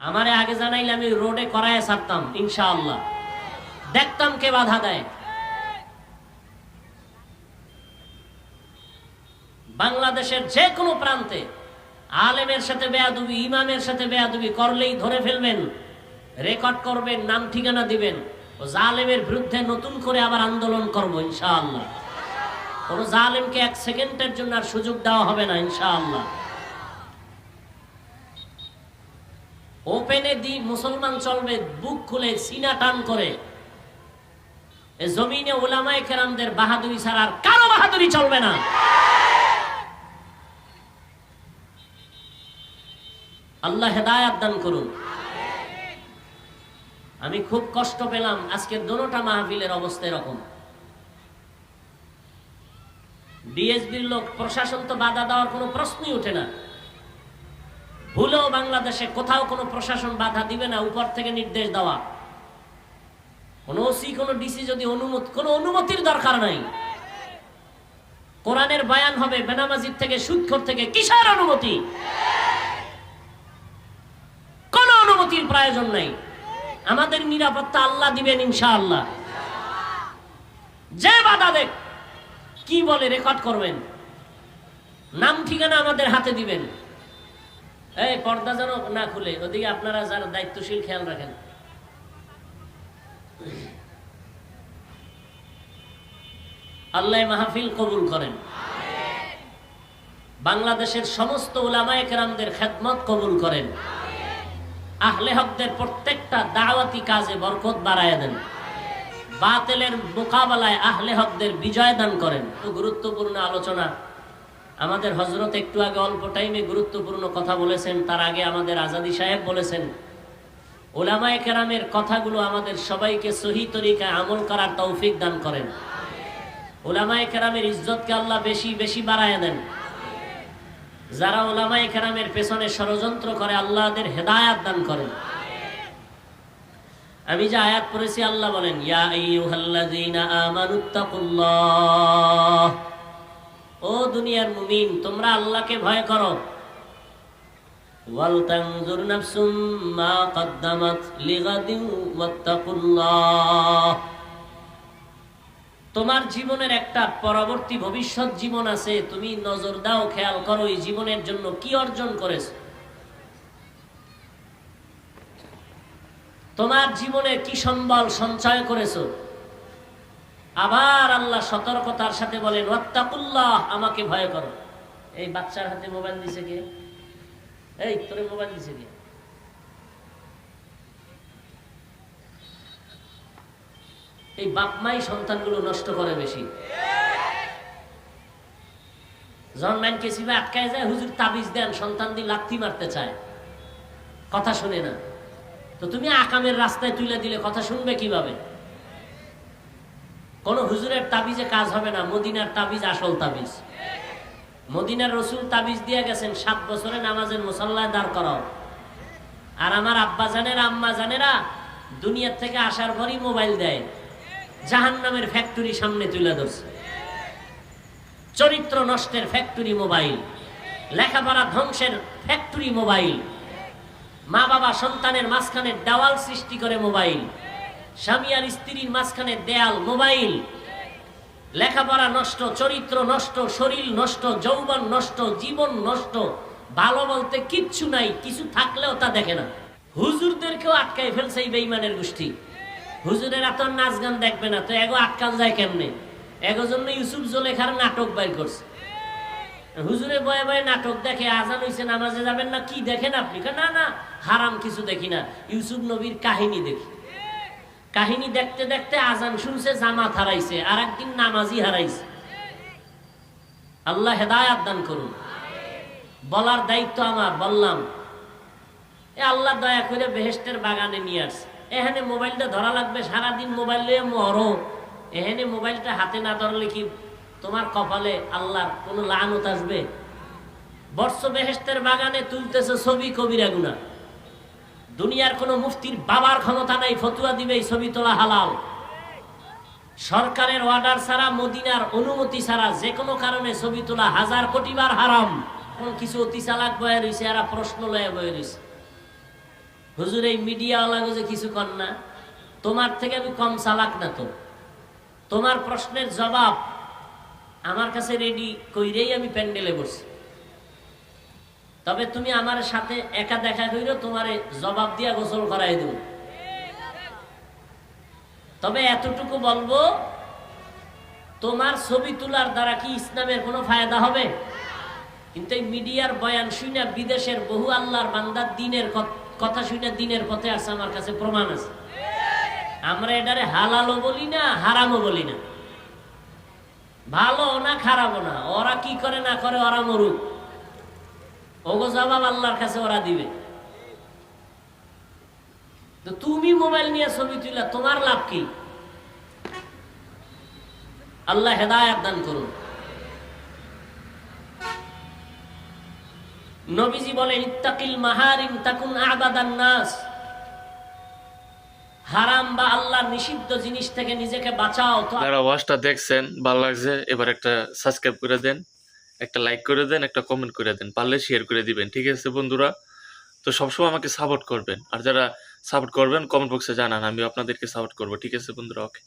আমারে আগে জানাইলে আমি রোডে করায় ছাড়তাম, ইনশাআল্লাহ। দেখতাম কে বাধা দেয়। বাংলাদেশের যে কোনো প্রান্তে আলেমের সাথে বেয়াদুবি, ইমামের সাথে বেয়াদুবি করলেই ধরে ফেলবেন, রেকর্ড করবেন, নাম ঠিকানা দিবেন, ও জালেমের বিরুদ্ধে নতুন করে আবার আন্দোলন করব, ইনশাআল্লাহ। কোনো জালেমকে এক সেকেন্ডের জন্য আর সুযোগ দেওয়া হবে না, ইনশাআল্লাহ। ওপেনে দি মুসলমান চলবে, বুক খুলে সিনা টান করে। জমিনে ওলামায়ে কেরামদের বাহাদুরি ছাড়া আর কারও বাহাদুরি চলবে না। আল্লাহ হেদায়াত দান করুন। আমি খুব কষ্ট পেলাম, আজকে দোনোটা মাহফিলের অবস্থা এরকম। ডিএসবির লোক, প্রশাসন তো বাধা দেওয়ার কোনো প্রশ্নই ওঠে না। ভুলেও বাংলাদেশে কোথাও কোনো প্রশাসন বাধা দিবে না, উপর থেকে নির্দেশ দেওয়া। কোন ওসি, কোন ডিসি যদি অনুমতি কোনো অনুমতির দরকার নাই। কোরআনের বায়ান হবে, বেনামাজির থেকে, সুৎখর থেকে কিসের অনুমতি? কোন অনুমতির প্রয়োজন নাই। আমাদের নিরাপত্তা আল্লাহ দিবেন ইনশাআল্লাহ। যে বাধা দেখ, কি বলে রেকর্ড করবেন? নাম ঠিকানা আমাদের হাতে দিবেন। এই পর্দা যেন না খুলে, ওদিকে আপনারা যারা দায়িত্বশীল খেয়াল রাখেন। আল্লাহ মাহফিল কবুল করেন। বাংলাদেশের সমস্ত উলামায়ে কেরামদের খেদমত কবুল করেন। আহলে হকদের প্রত্যেকটা দাওয়াতি কাজে বরকত বাড়ায় দেন। বাতেলের মোকাবেলায় আহলে হকদের বিজয় দান করেন। গুরুত্বপূর্ণ আলোচনা। আমাদের হজরত একটু আগে অল্প টাইমে গুরুত্বপূর্ণ কথা বলেছেন, তার আগে আমাদের আজাদি সাহেব বলেছেন ওলামায়ে কেরামের কথাগুলো আমাদের সবাইকে সহি তরিকায় আমল করার তৌফিক দান করেন। ওলামায়ে কেরামের ইজ্জতকে আল্লাহ বেশি বেশি বাড়ায় দেন। যারা ওলামায়ে কেরামের পেছনে ষড়যন্ত্র করে, আল্লাহদের হেদায়াত দান করেন। আমি যে আয়াত পড়েছি, আল্লাহ বলেন, ইয়া আমানুত্তাকুল্লাহ দুনিয়ার মুমিন, তোমরা আল্লাহকে ভয় করো। তোমার জীবনের একটা পরবর্তী ভবিষ্যৎ জীবন আছে, তুমি নজর দাও, খেয়াল করো, এই জীবনের জন্য কি অর্জন করেছ। তোমার জীবনে কি সম্বল সঞ্চয় করেছ। আবার আল্লাহ সতর্কতার সাথে বলেন, ওয়াত্তাকুল্লাহ, আমাকে ভয় করো। এই বাচ্চার হাতে মোবাইল দিছে কে? এই, তোরে মোবাইল দিছে কে? এই বাপমাই সন্তানগুলো নষ্ট করে বেশি। জন্মাইন কেসিবে আটকায় যায়, হুজুর তাবিজ দেন, সন্তান দিয়ে লাথি মারতে চায়। কথা শুনে না। তো তুমি আকামের রাস্তায় তুলে দিলে, কথা শুনবে কীভাবে? কোন হুজুরের তাবিজে কাজ হবে না, মদিনার তাবিজ আসল তাবিজ। মদিনার রসুল তাবিজ দিয়ে গেছেন, সাত বছরে নামাজের মুসল্লায় দাঁড় করাও। আর আমার আব্বা জানেরা আম্মা জানেরা দুনিয়ার থেকে আসার পরই মোবাইল দেয় জাহান নামের ফ্যাক্টরি সামনে তুলে ধরছে। চরিত্র নষ্টের ফ্যাক্টরি মোবাইল, লেখাপড়া ধ্বংসের ফ্যাক্টরি মোবাইল মা বাবা সন্তানের মাঝখানে দেওয়াল সৃষ্টি করে মোবাইল। স্বামী আর স্ত্রীর মাঝখানে দেয়াল, মোবাইল। লেখাপড়া নষ্ট, চরিত্র নষ্ট, শরীর নষ্ট, যৌবন নষ্ট, জীবন নষ্ট। ভালো বলতে কিচ্ছু নাই, কিছু থাকলেও তা দেখে না। হুজুরদেরকেও আটকাই ফেলছে এই বেইমানের গোষ্ঠী। হুজুরের এত নাচ গান দেখবে না, তো এগো আটকাল যায় কেমনে? এগো জন্য ইউসুফ জোলেখার নাটক বাইর করছে। হুজুরে বয়ে বয়ে নাটক দেখে, আজান হইছে, নামাজে যাবেন না, কি দেখেন আপনি? না না, হারাম কিছু দেখি না। ইউসুফ নবীর কাহিনী দেখি। কাহিনী দেখতে দেখতে আজান শুনছে, জামাত হারাইছে আর একদিন নামাজি হারাইছে। আল্লাহ হেদায়াত দান করুন। বলার দায়িত্ব আমার, বললাম, এ আল্লাহ দয়া করে বেহেস্টের বাগানে নিয়ে আসছে এখানে মোবাইলটা ধরা লাগবে, সারাদিন মোবাইল নিয়ে মরো। এখানে মোবাইলটা হাতে না ধরলে কি তোমার কপালে আল্লাহর কোনো লানত আসবে? বর্ষ বেহেস্তের বাগানে তুলতেছে ছবি কবিরা গুনা দুনিয়ার কোনো মুফতির বাবার ক্ষমতা নাই, ফতুয়া দিবে এই ছবি তোলা হালাল। সরকারের অর্ডার ছাড়া, মদিনার অনুমতি ছাড়া যে কোনো কারণে ছবি তোলা হাজার কোটি বার হারাম। কোন কিছু অতি চালাক বয়ে রয়েছে এরা প্রশ্ন লয়ে বয়ে রয়েছে হুজুর, এই মিডিয়াওয়ালা যে কিছু কর না? তোমার থেকে আমি কম চালাক না তো। তোমার প্রশ্নের জবাব আমার কাছে রেডি কইরেই আমি প্যান্ডেলে বসছি। তবে তুমি আমার সাথে একা দেখা কইরো, তোমারে জবাব দিয়া গোসল করাই দেব। তবে এতটুকু বলব, তোমার ছবি তোলার দ্বারা কি ইসলামের কোনো ফায়দা হবে? কিন্তু এই মিডিয়ার বয়ান শুনে বিদেশের বহু আল্লাহর বান্দার দিনের কথা শুনে দিনের পথে আছে, আমার কাছে প্রমাণ আছে। আমরা এটারে হালালও বলি না, হারামও বলি না। ভালো না খারাপও না, ওরা কি করে না করে ওরা মরুক। ওগো জবাব আল্লাহর কাছে ওরা দিবে। তো তুমি মোবাইল নিয়ে ছবি তুলা তোমার লাভ কি? আল্লাহ হেদায়াত দান করুন। নবীজি বলেন ইত্তাকিল মাহারিম তাকুন আবাদান নাস। হারাম বা আল্লাহর নিষিদ্ধ জিনিস থেকে নিজেকে বাঁচাও যারা ওয়াচটা দেখছেন, ভালো লাগছে, এবার একটা সাবস্ক্রাইব করে দেন। একটা লাইক করে দেন, একটা কমেন্ট করে দেন, পারলে শেয়ার করে দিবেন, ঠিক আছে বন্ধুরা? তো সবসময় আমাকে সাপোর্ট করবেন। আর যারা সাপোর্ট করবেন কমেন্ট বক্সে জানান আমি আপনাদেরকে সাপোর্ট করব, ঠিক আছে বন্ধুরা? ওকে